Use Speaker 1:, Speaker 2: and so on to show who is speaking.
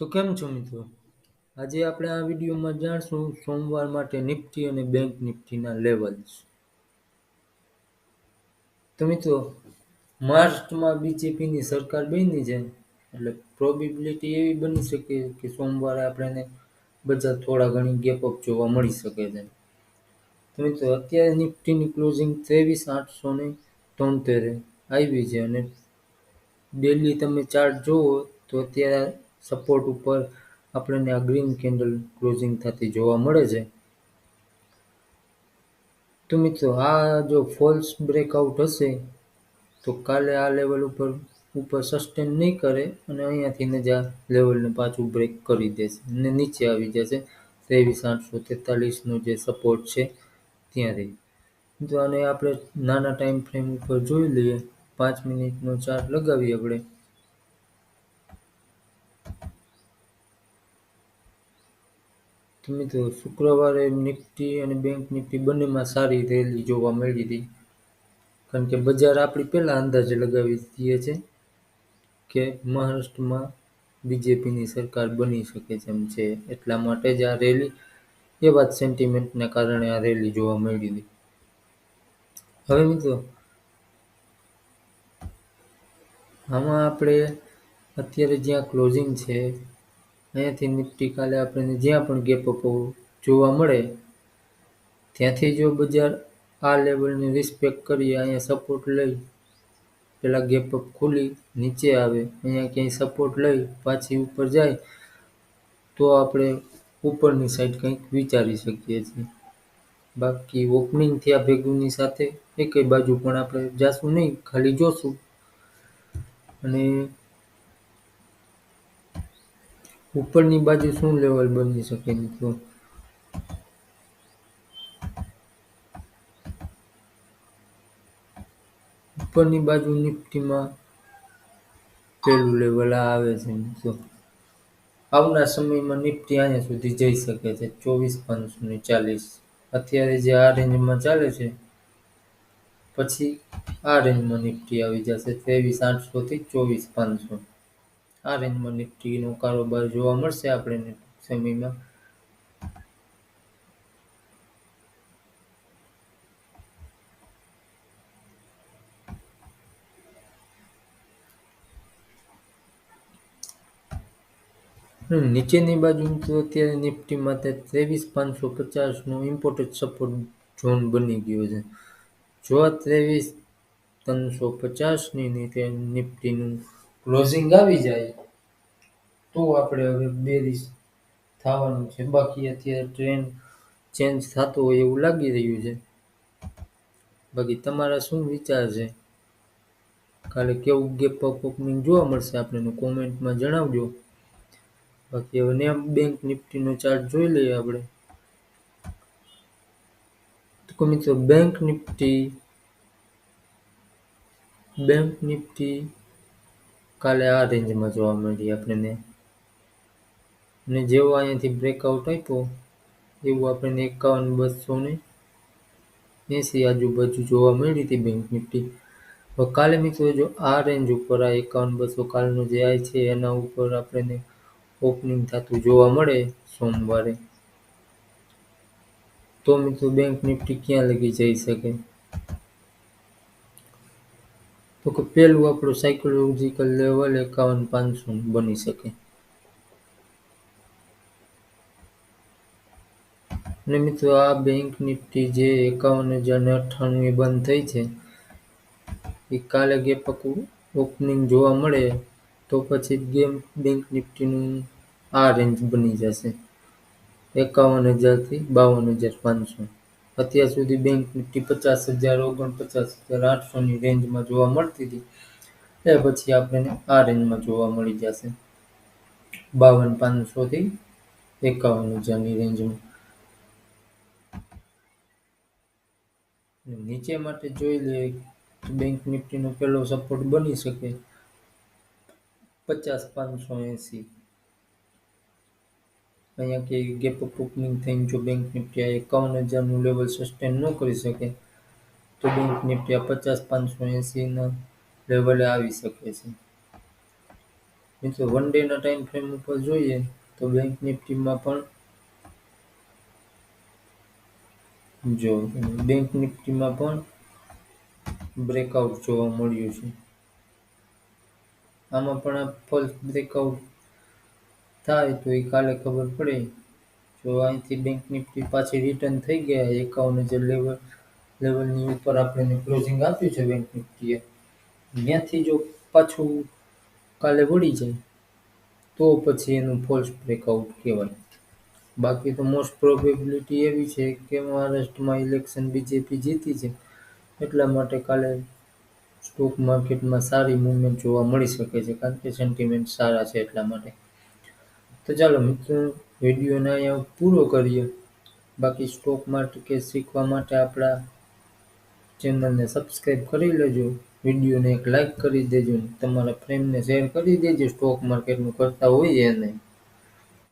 Speaker 1: તો કેમ છો મિત્રો? આજે આપણે આ વિડીયોમાં જાણશું સોમવાર માટે નિફ્ટી અને બેંક નિફ્ટીના લેવલ્સ તો મિત્રો મહારાષ્ટ્રમાં બીજેપીની સરકાર બની છે, એટલે પ્રોબેબિલિટી એવી બની શકે કે સોમવારે આપણને બજાર થોડા ઘણી ગેપઅપ જોવા મળી શકે છે. તો મિત્રો, અત્યારે નિફ્ટીની ક્લોઝિંગ ત્રેવીસ આઠસો ને તોતેરે આવી છે અને ડેલી તમે ચાર્ટ જુઓ તો અત્યારે સપોર્ટ ઉપર આપણને આ ગ્રીન કેન્ડલ ક્લોઝિંગ થતી જોવા મળે છે. તો મિત્રો, આ જો ફોલ્સ બ્રેકઆઉટ હશે, તો કાલે આ લેવલ ઉપર ઉપર સસ્ટેન નહીં કરે અને અહીંયાથી જ આ લેવલને પાછું બ્રેક કરી દેશે અને નીચે આવી જશે. ત્રેવીસ, આઠસો તેતાલીસનો જે સપોર્ટ છે ત્યાંથી. તો આને આપણે નાના ટાઈમ ફ્રેમ ઉપર જોઈ લઈએ. પાંચ મિનિટનો ચાર્ટ લગાવીએ આપણે. તો શુક્રવારે નિફ્ટી અને બેંક નિફ્ટી બંનેમાં સારી રેલી જોવા મળી હતી. કારણ કે બજાર આપણી પહેલાં અંદાજે લગાવી દઈએ છે કે મહારાષ્ટ્રમાં બીજેપીની સરકાર બની શકે તેમ છે. એટલા માટે જ આ રેલી એવા જ સેન્ટિમેન્ટને કારણે આ રેલી જોવા મળી હતી. હવે મિત્રો, આમાં આપણે અત્યારે જ્યાં ક્લોઝિંગ છે અહીંયાથી નિફ્ટી કાલે આપણને જ્યાં પણ ગેપ અપો જોવા મળે, ત્યાંથી જો બજાર આ લેવલને રિસ્પેક્ટ કરીએ, અહીંયા સપોર્ટ લઈ, પેલા ગેપ અપ ખુલી, નીચે આવે, અહીંયા ક્યાંય સપોર્ટ લઈ, પાછી ઉપર જાય, તો આપણે ઉપરની સાઈડ કંઈક વિચારી શકીએ છીએ. બાકી ઓપનિંગ થયા ભેગુની સાથે એકેય બાજુ પણ આપણે જાશું નહીં, ખાલી જોશું. અને ઉપરની બાજુ શું લેવલ બની શકે મિત્રો? ઉપરની બાજુ નિફ્ટીમાં પેલું લેવલ આ આવે છે મિત્રો. આવનાર સમયમાં નિફ્ટી અહીંયા સુધી જઈ શકે છે. ચોવીસ પાંચસો ને ચાલીસ. અત્યારે જે આ રેન્જમાં ચાલે છે, પછી આ રેન્જમાં નિફ્ટી આવી જશે. ત્રેવીસ આઠસો થી ચોવીસ પાંચસો. આ રેન્જમાં નિફ્ટીનો કારોબાર જોવા મળશે આપણે સમયમાં. નીચેની બાજુ અત્યારે નિફ્ટી માટે ત્રેવીસ પાંચસો પચાસનો ઇમ્પોર્ટેડ સપોર્ટ ઝોન બની ગયો છે. જો આ ત્રેવીસ ત્રણસો પચાસની નીચે નિફ્ટીનું ક્લોઝિંગ આવી જાય, તો આપણે હવે બેરીસ થવાનું છે. બાકી અત્યારે ટ્રેન ચેન્જ થતો હોય એવું લાગી રહ્યું છે. બાકી તમારા શું વિચાર છે? કાલે કેવું ગેપ ઓપનિંગ જોવા મળશે આપણને કોમેન્ટમાં જણાવજો. બાકી હવે ને બેંક નિફ્ટીનો ચાર્ટ જોઈ લઈએ આપણે. તો મિત્રો બેંક નિફ્ટી બેંક નિફ્ટી કાલે આ રેન્જમાં જોવા મળી આપણને. અને જેવો અહીંયાથી બ્રેકઆઉટ આપ્યો, એવું આપણને એકાવન બસો ને એસી આજુબાજુ જોવા મળી હતી બેંક નિફ્ટી હવે કાલે મિત્રો જો આ રેન્જ ઉપર આ એકાવન બસો કાલનો જે આય છે, એના ઉપર આપણને ઓપનિંગ થતું જોવા મળે સોમવારે. તો મિત્રો બેંક નિફ્ટી ક્યાં લગી જઈ શકે? તો કે પહેલું આપણું સાયકોલોજીકલ લેવલ એકાવન પાંચસો બની શકે. અને મિત્રો આ બેંક નિફ્ટી જે એકાવન હજાર ને અઠ્ઠાણું એ બંધ થઈ છે, એ કાલે ગેપ ઓપનિંગ જોવા મળે તો પછી ગેમ બેંક નિફ્ટીનું આ રેન્જ બની જશે. એકાવન હજારથી બાવન હજાર પાંચસો. અત્યાર સુધી બેંક નિફ્ટી પચાસ હજાર, ઓગણપચાસ હજાર, આઠસોની રેન્જમાં જોવા મળતી હતી. એ પછી આપણને આ રેન્જમાં જોવા મળી જશે. બાવન પાંચસોથી એકાવન હજારની રેન્જમાં. નીચે માટે જોઈ લઈએ બેંક નિફ્ટીનો પહેલો સપોર્ટ બની શકે. પચાસ પાંચસો એંસી. અહીંયા કે ગેપ અપ ઓપનિંગ થઈને જો બેંક નિફ્ટી આ એકાવન હજારનું લેવલ સસ્ટેન ન કરી શકે, તો બેંક નિફ્ટી આ પચાસ, પાંચસો એંસીના લેવલે આવી શકે છે. મિત્રો વન ડેના ટાઈમ ફ્રેમ ઉપર જોઈએ, તો બેંક નિફ્ટીમાં પણ જો બેંક નિફ્ટીમાં પણ બ્રેકઆઉટ જોવા મળ્યું છે. આમાં પણ આ ફોલ્સ બ્રેકઆઉટ થાય તો એ કાલે ખબર પડે. જો અહીંથી બેંક નિફ્ટી પાછી રિટર્ન થઈ ગયા, એકાવન હજાર લેવલ લેવલની ઉપર આપણે ક્લોઝિંગ આપ્યું છે બેંક નિફ્ટીએ ત્યાંથી જો પાછું કાલે વળી જાય, તો પછી એનું ફોલ્સ બ્રેકઆઉટ કહેવાય. બાકી તો મોસ્ટ પ્રોબેબિલિટી એવી છે કે મહારાષ્ટ્રમાં ઇલેક્શન બીજેપી જીતી છે, એટલા માટે કાલે સ્ટોક માર્કેટમાં સારી મૂવમેન્ટ જોવા મળી શકે છે, કારણ કે સેન્ટિમેન્ટ સારા છે એટલા માટે. તો ચાલો મિત્રો, વિડીયોને અહીંયા પૂરો કરીએ. બાકી સ્ટોક માર્કેટ શીખવા માટે આપણા ચેનલને સબસ્ક્રાઈબ કરી લેજો. વિડીયોને એક લાઈક કરી દેજો તમારા ફ્રેન્ડને શેર કરી દેજો. સ્ટોક માર્કેટનું કરતા હોઈએ એને